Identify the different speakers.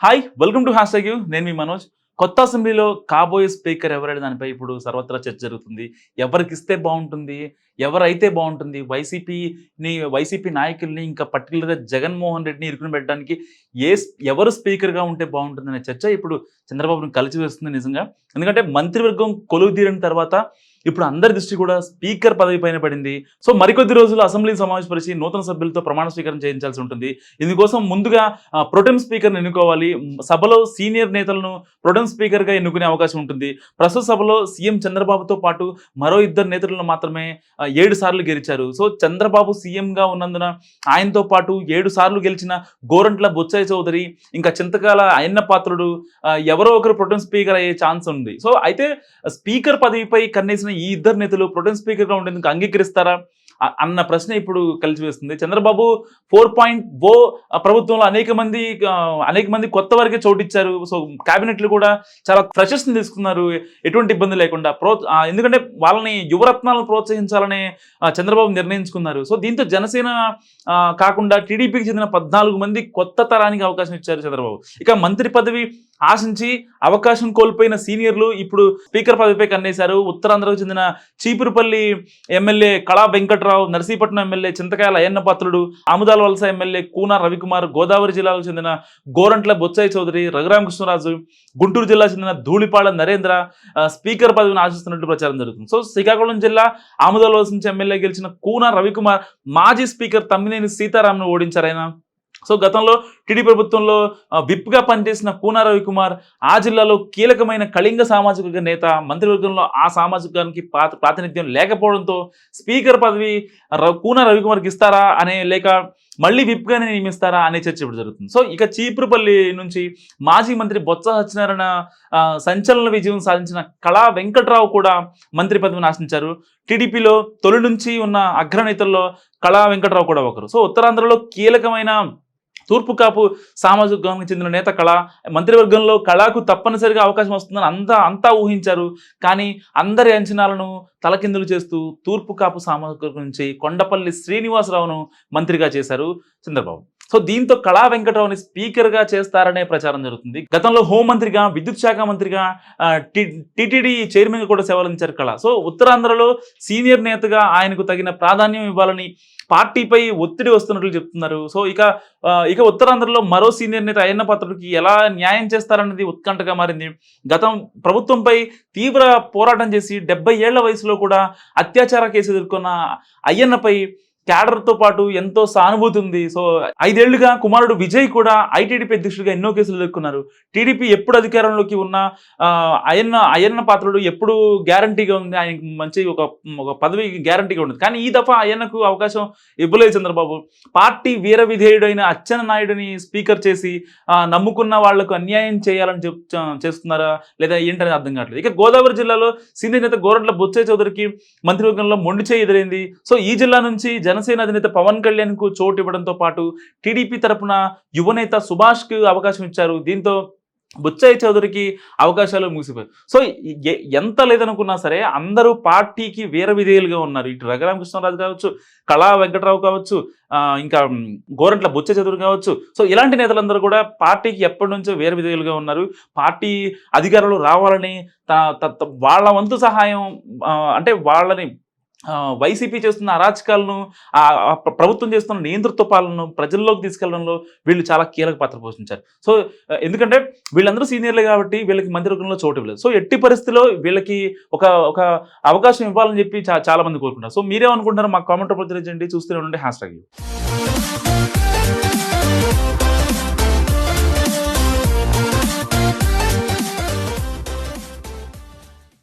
Speaker 1: Hi welcome to hash you నేను మీ మనోజ్. కొత్త అసెంబ్లీలో కాబోయే స్పీకర్ ఎవరైనా దానిపై ఇప్పుడు సర్వత్రా చర్చ జరుగుతుంది. ఎవరికి ఇస్తే బాగుంటుంది ఎవరైతే బాగుంటుంది వైసీపీని వైసీపీ నాయకుల్ని ఇంకా పర్టికులర్గా జగన్మోహన్ రెడ్డిని ఇరుకుని పెట్టడానికి ఏ ఎవరు స్పీకర్గా ఉంటే బాగుంటుంది అనే చర్చ ఇప్పుడు చంద్రబాబును కలిసి వేస్తుంది నిజంగా. ఎందుకంటే మంత్రివర్గం కొలువు తీరిన తర్వాత ఇప్పుడు అందరి దృష్టి కూడా స్పీకర్ పదవి పైన పడింది. సో మరికొద్ది రోజులు అసెంబ్లీ సమావేశపరిచి నూతన సభ్యులతో ప్రమాణ స్వీకారం చేయించాల్సి ఉంటుంది. ఇందుకోసం ముందుగా ప్రొటెం స్పీకర్ని ఎన్నుకోవాలి. సభలో సీనియర్ నేతలను ప్రొటెం స్పీకర్గా ఎన్నుకునే అవకాశం ఉంటుంది. ప్రస్తుత సభలో సీఎం చంద్రబాబుతో పాటు మరో ఇద్దరు నేతలను మాత్రమే ఏడు సార్లు గెలిచారు. సో చంద్రబాబు సీఎంగా ఉన్నందున ఆయనతో పాటు ఏడు సార్లు గెలిచిన గోరంట్ల బొత్సాయి చౌదరి ఇంకా చింతకాల అయన్న పాత్రుడు ఎవరో ఒకరు ప్రొటెం స్పీకర్ అయ్యే ఛాన్స్ ఉంది. సో అయితే స్పీకర్ పదవిపై కన్నేసిన ఈ ఇద్దరు నేతలు ప్రొటెన్ స్పీకర్గా ఉండేందుకు అంగీకరిస్తారా? అన్న ప్రశ్న ఇప్పుడు కలిసి వేస్తుంది. చంద్రబాబు ఫోర్ పాయింట్ ఓ ప్రభుత్వంలో అనేక మంది అనేక మంది కొత్త వారికి చోటిచ్చారు. సో క్యాబినెట్లు కూడా చాలా ఫ్రెషర్స్ని తీసుకున్నారు. ఎటువంటి ఇబ్బంది లేకుండా ప్రో ఎందుకంటే వాళ్ళని యువరత్నాలను ప్రోత్సహించాలని చంద్రబాబు నిర్ణయించుకున్నారు. సో దీంతో జనసేన ఆ, కాకుండా టీడీపీకి చెందిన పద్నాలుగు మంది కొత్త తరానికి అవకాశం ఇచ్చారు చంద్రబాబు. ఇక మంత్రి పదవి ఆశించి అవకాశం కోల్పోయిన సీనియర్లు ఇప్పుడు స్పీకర్ పదవిపై కన్నేశారు. ఉత్తరాంధ్రకు చెందిన Cheepurupalli MLA Kala Venkatrao Narsipatnam MLA Chintakayala Ayyanna Patrudu Amudala Valasa MLA Koona Ravikumar Godavari జిల్లాకు చెందిన గోరంట్ల బొత్సాయి చౌదరి రఘురామకృష్ణరాజు గుంటూరు జిల్లా చెందిన ధూళిపాళ నరేంద్ర స్పీకర్ పదవిని ఆశిస్తున్నట్టు ప్రచారం జరుగుతుంది. సో శ్రీకాకుళం జిల్లా ఆముదాల వలస నుంచి ఎమ్మెల్యే గెలిచిన కూన రవికుమార్ మాజీ స్పీకర్ తమ్మినేని సీతారాంను ఓడించారైనా సో గతంలో టీడీ ప్రభుత్వంలో విప్గా పనిచేసిన కూన రవికుమార్ ఆ జిల్లాలో కీలకమైన కళింగ సామాజిక నేత మంత్రివర్గంలో ఆ సామాజిక ప్రాతినిధ్యం లేకపోవడంతో స్పీకర్ పదవి ర- కూన రవికుమార్కి ఇస్తారా అనే లేక మళ్ళీ విప్గానే నియమిస్తారా అనే చర్చ ఇప్పుడు జరుగుతుంది. సో ఇక చీపురుపల్లి నుంచి మాజీ మంత్రి బొత్స సత్యనారాయణ సంచలన విజయం సాధించిన కళా వెంకట్రావు కూడా మంత్రి పదవిని ఆశించారు. టీడీపీలో తొలి నుంచి ఉన్న అగ్రనేతల్లో కళా వెంకట్రావు కూడా ఒకరు. సో ఉత్తరాంధ్రలో కీలకమైన తూర్పు కాపు సామాజిక వర్గానికి చెందిన నేత కళ మంత్రివర్గంలో కళకు తప్పనిసరిగా అవకాశం వస్తుందని అంతా అంతా ఊహించారు. కానీ అందరి అంచనాలను తలకిందులు చేస్తూ తూర్పు కాపు సామాజిక వర్గం నుంచి కొండపల్లి శ్రీనివాసరావును మంత్రిగా చేశారు చంద్రబాబు. సో దీంతో కళా వెంకటరావుని స్పీకర్గా చేస్తారనే ప్రచారం జరుగుతుంది. గతంలో హోంమంత్రిగా విద్యుత్ శాఖ మంత్రిగా టీటీడీ చైర్మన్గా కూడా సేవలందించారు కళ. సో ఉత్తరాంధ్రలో సీనియర్ నేతగా ఆయనకు తగిన ప్రాధాన్యం ఇవ్వాలని పార్టీపై ఒత్తిడి వస్తున్నట్లు చెప్తున్నారు. సో ఇక ఇక ఉత్తరాంధ్రలో మరో సీనియర్ నేత అయ్యన్న పాత్రుడికి ఎలా న్యాయం చేస్తారనేది ఉత్కంఠగా మారింది. గతం ప్రభుత్వంపై తీవ్ర పోరాటం చేసి డెబ్బై ఏళ్ళ వయసులో కూడా అత్యాచార కేసు ఎదుర్కొన్న అయ్యన్నపై క్యాడర్తో పాటు ఎంతో సానుభూతి ఉంది. సో ఐదేళ్ళుగా కుమారుడు విజయ్ కూడా ఐటీడీపీ అధ్యక్షుడిగా ఎన్నో కేసులు ఎదుర్కొన్నారు. టీడీపీ ఎప్పుడు అధికారంలోకి ఉన్న అయన్న అయన్న పాత్రుడు ఎప్పుడు గ్యారంటీగా ఉంది. ఆయన మంచి ఒక ఒక పదవి గ్యారంటీగా ఉండదు. కానీ ఈ దఫా అయ్యన్నకు అవకాశం ఇవ్వలేదు చంద్రబాబు. పార్టీ వీర విధేయుడైన అచ్చెన్న నాయుడిని స్పీకర్ చేసి నమ్ముకున్న వాళ్ళకు అన్యాయం చేయాలని చెప్ చేస్తున్నారా? లేదా ఏంటనేది అర్థం కావట్లేదు. ఇక గోదావరి జిల్లాలో సీనియర్ నేత గోరంట్ల బొత్సే చౌదరికి మంత్రివర్గంలో మొండి చేయి ఎదురైంది. సో ఈ జిల్లా నుంచి జనసేన అధినేత పవన్ కళ్యాణ్కు చోటు ఇవ్వడంతో పాటు టీడీపీ తరపున యువనేత సుభాష్కు అవకాశం ఇచ్చారు. దీంతో బుచ్చయ్య చౌదరికి అవకాశాలు ముగిసిపోయాయి సో ఎ- ఎంత లేదనుకున్నా సరే అందరూ పార్టీకి వీర విధేయులుగా ఉన్నారు. ఇటు రఘురామకృష్ణరాజు కావచ్చు కళా వెంకట్రావు కావచ్చు ఇంకా గోరంట్ల బుచ్చ చదువు కావచ్చు. సో ఇలాంటి నేతలందరూ కూడా పార్టీకి ఎప్పటి నుంచో వేరు విధేయులుగా ఉన్నారు. పార్టీ అధికారులు రావాలని త- వాళ్ళ వంతు సహాయం అంటే వాళ్ళని వైసీపీ చేస్తున్న అరాచకాలను ఆ ప్రభుత్వం చేస్తున్న నియంతృత్వ పాలనను ప్రజల్లోకి తీసుకెళ్ళడంలో వీళ్ళు చాలా కీలక పాత్ర పోషించారు. సో ఎందుకంటే వీళ్ళందరూ సీనియర్లే కాబట్టి వీళ్ళకి మంత్రివర్గంలో చోటు ఇవ్వలేదు. సో ఎట్టి పరిస్థితిలో వీళ్ళకి ఒక ఒక అవకాశం ఇవ్వాలని చెప్పి చాలా మంది కోరుకుంటారు. సో మీరేమనుకుంటున్నారు? మా కామెంట్ తెలియజేయండి. చూస్తూనే ఉండండి. Hash tag